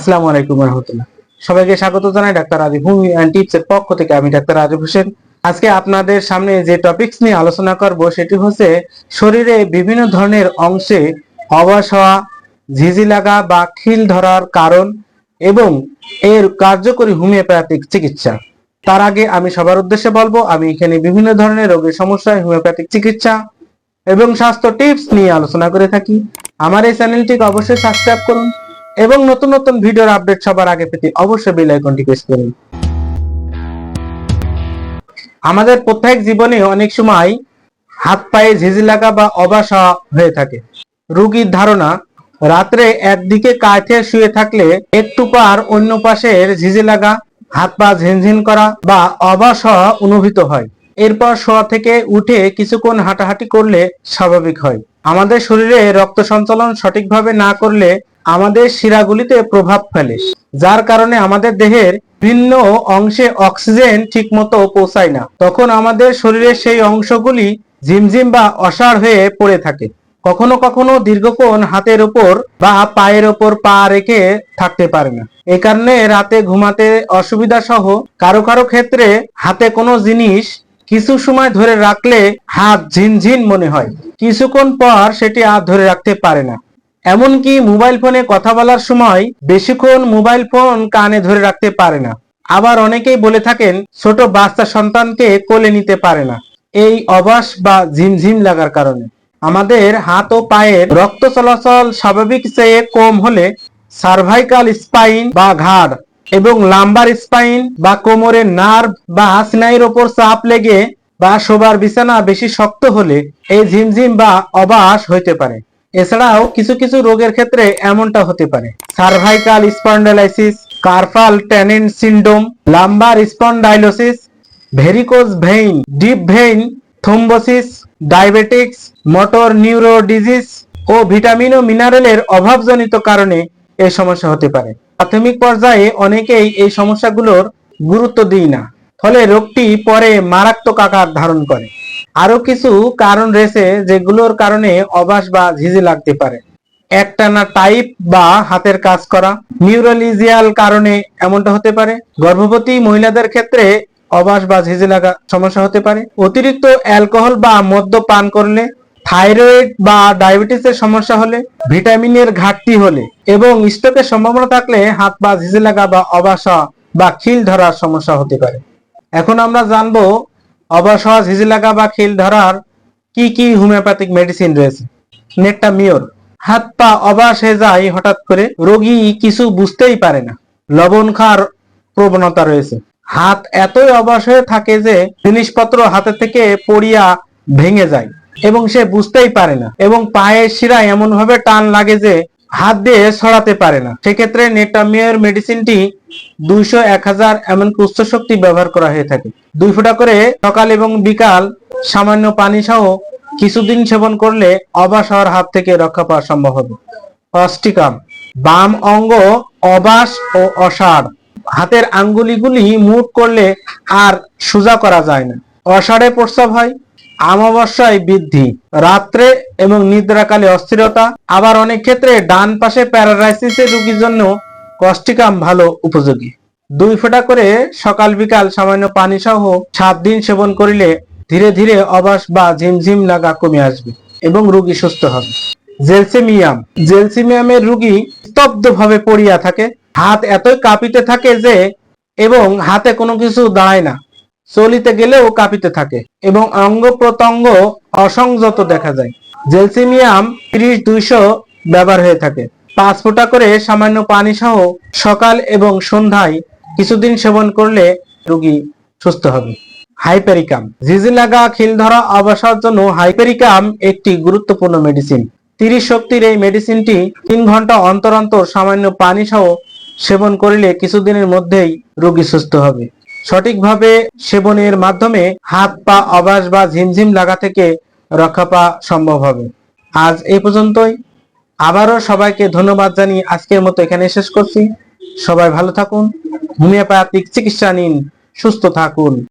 আসসালামু আলাইকুম রহমতুল্লাহ। সবাইকে স্বাগত জানাই ডাক্তার অ্যান্ড টিপস এর পক্ষ থেকে আমি ডাক্তার হোসেন। আজকে আপনাদের সামনে যে টপিকস নিয়ে আলোচনা করব সেটি হচ্ছে শরীরে বিভিন্ন ধরনের অংশে অবাস হওয়া, ঝিঝি লাগা বা খিল ধরার কারণ এবং এর কার্যকরী হোমিওপ্যাথিক চিকিৎসা। তার আগে আমি সবার উদ্দেশ্যে বলব, আমি এখানে বিভিন্ন ধরনের রোগের সমস্যায় হোমিওপ্যাথিক চিকিৎসা এবং স্বাস্থ্য টিপস নিয়ে আলোচনা করে থাকি। আমার এই চ্যানেলটিকে অবশ্যই সাবস্ক্রাইব করুন। এবং নতুন নতুন ভিডিওর আপডেট সবার আগে পেতে অবশ্যই বেল আইকনটি প্রেস করুন। আমাদের প্রত্যেক জীবনে অনেক সময় হাত পায়ে ঝিঝি লাগা বা অবাসা হয়ে থাকে। রোগীর ধারণা, রাত্রে একদিকে কাঠে শুয়ে থাকলে একটু পার অন্য পাশের ঝিঝি লাগা, হাত পা ঝিনঝিন করা বা অবাস অনুভূত হয়। এরপর শোয়া থেকে উঠে কিছুক্ষণ হাঁটাহাঁটি করলে স্বাভাবিক হয়। আমাদের শরীরে রক্ত সঞ্চালন সঠিকভাবে না করলে আমাদের শিরাগুলিতে প্রভাব ফেলে, যার কারণে আমাদের দেহের ভিন্ন অংশে অক্সিজেন ঠিকমতো পৌঁছায় না। তখন আমাদের শরীরের সেই অংশগুলি ঝিমঝিম বা অসাড় হয়ে পড়ে থাকে। কখনো কখনো দীর্ঘক্ষণ হাতের ওপর বা পায়ের ওপর পা রেখে থাকতে পারে না। এ কারণে রাতে ঘুমাতে অসুবিধা সহ কারও কারও ক্ষেত্রে হাতে কোনো জিনিস কিছু সময় ধরে রাখলে হাত ঝিনঝিন মনে হয়। কিছুক্ষণ পর সেটি আর ধরে রাখতে পারে না। এমনকি মোবাইল ফোনে কথা বলার সময় বেশিক্ষণ মোবাইল ফোন কানে ধরে রাখতে পারে না। আবার অনেকেই বলে থাকেন, ছোট বাচ্চা সন্তানকে কোলে নিতে পারে না। এই অবাস বা ঝিমঝিম লাগার কারণে। আমাদের হাত ও পায়ের রক্ত চলাচল স্বাভাবিক চেয়ে কম হলে সার্ভাইকাল স্পাইন বা ঘাড় এবং লাম্বার স্পাইন বা কোমরের নার্ভ বা স্নায়ুর ওপর চাপ লেগে বা শোবার বিছানা বেশি শক্ত হলে এই ঝিমঝিম বা অবাস হইতে পারে। এছাড়াও কিছু কিছু রোগের ক্ষেত্রে এমনটা হতে পারে। Cervical spondylosis carpal tunnel syndrome lumbar spondylosis varicose vein deep vein thrombosis diabetics motor neuro disease ও ভিটামিন ও মিনারেলের অভাবজনিত কারণে এই সমস্যা হতে পারে। প্রাথমিক পর্যায়ে অনেকেই এই সমস্যাগুলোর গুরুত্ব দিই না, ফলে রোগটি পরে মারাত্মক আকার ধারণ করে। আরও কিছু কারণ রয়েছে যেগুলোর কারণে অবাস বা ঝিঝি লাগতে পারে। একটানা টাইপ বা হাতের কাজ করা। নিউরোলিজিয়াল কারণে এমনটা হতে পারে। গর্ভবতী মহিলাদের ক্ষেত্রে অবাস বা ঝিঝি লাগা সমস্যা হতে পারে। অতিরিক্ত অ্যালকোহল বা মদ্য পান করলে, থাইরয়েড বা ডায়াবেটিসের সমস্যা হলে ভিটামিনের ঘাটতি হলে এবং স্ট্রোকের সম্ভাবনা থাকলে হাত পা ঝিঝি লাগা বা অবাসা বা খিল ধরার সমস্যা হতে পারে। এখন আমরা জানব অবাস হওয়া লাগা বা খিল ধরার কি কি হোমিওপ্যাথিক মেডিসিন রয়েছে? নেটটা মিওর। হাত পা অবাস হয়ে যায় হঠাৎ করে, রোগী কিছু বুঝতেই পারে না। লবণ খাওয়ার প্রবণতা রয়েছে। হাত এতই অবাস হয়ে থাকে যে জিনিসপত্র হাতে থেকে পড়িয়া ভেঙে যায় এবং সে বুঝতেই পারে না। এবং পায়ের শিরায় এমন ভাবে টান লাগে যে হাত দিয়ে সরাতে পারে না। সেক্ষেত্রে নেটামিয়ার মেডিসিনটি দুইশো এক হাজার এমনকি উচ্চ শক্তি ব্যবহার করা হয়ে থাকে। দুই ফোঁটা করে সকাল এবং বিকাল সামান্য পানি সহ কিছুদিন সেবন করলে অবাস হওয়ার হাত থেকে রক্ষা পাওয়া সম্ভব হবে। অস্টিকাম বাম অঙ্গ অবাস ও অসাড়। হাতের আঙ্গুলিগুলি মুট করলে আর সোজা করা যায় না। অসাড়ে প্রস্রাব হয় আমাবস্যায় বৃদ্ধি, রাত্রে এবং নিদ্রাকালে অস্থিরতা, আবার অনেক ক্ষেত্রে ডান পাশে প্যারালাইসিসের রোগীর জন্য কষ্টিকাম ভালো উপযোগী। দুই ফোঁটা করে সকাল বিকাল সামান্য পানি সহ সাত দিন সেবন করিলে ধীরে ধীরে অবাস বা ঝিমঝিম লাগা কমে আসবে এবং রোগী সুস্থ হবে। জেলসিমিয়াম। জেলসিমিয়ামের রোগী স্তব্ধভাবে পড়িয়া থাকে, হাত এতই কাঁপিতে থাকে যে এবং হাতে কোনো কিছু দাঁড়ায় না। চলিতে গেলেও কাঁপিতে থাকে এবং অঙ্গ প্রত্যঙ্গ অসংযত দেখা যায়। জেলসিমিয়াম ত্রিশ দুইশো ব্যবহার হয়ে থাকে। পাঁচ ফোঁটা করে সামান্য পানি সহ সকাল এবং সন্ধ্যায় কিছুদিন সেবন করলে রোগী সুস্থ হবে। হাইপেরিকাম। ঝিঝি লাগা খিল ধরা অবসার জন্য হাইপেরিকাম একটি গুরুত্বপূর্ণ মেডিসিন। তিরিশ শক্তির এই মেডিসিনটি তিন ঘণ্টা অন্তর অন্তর সামান্য পানি সহ সেবন করিলে কিছুদিনের মধ্যেই রোগী সুস্থ হবে। সঠিকভাবে সেবনের মাধ্যমে হাত পা অবাস বা ঝিমঝিম লাগা থেকে রক্ষা পাওয়া সম্ভব হবে। আজ এই পর্যন্তই। আবারও সবাইকে ধন্যবাদ জানিয়ে আজকের মতো এখানে শেষ করছি। সবাই ভালো থাকুন। হোমিওপ্যাথিক চিকিৎসা নিন। সুস্থ থাকুন।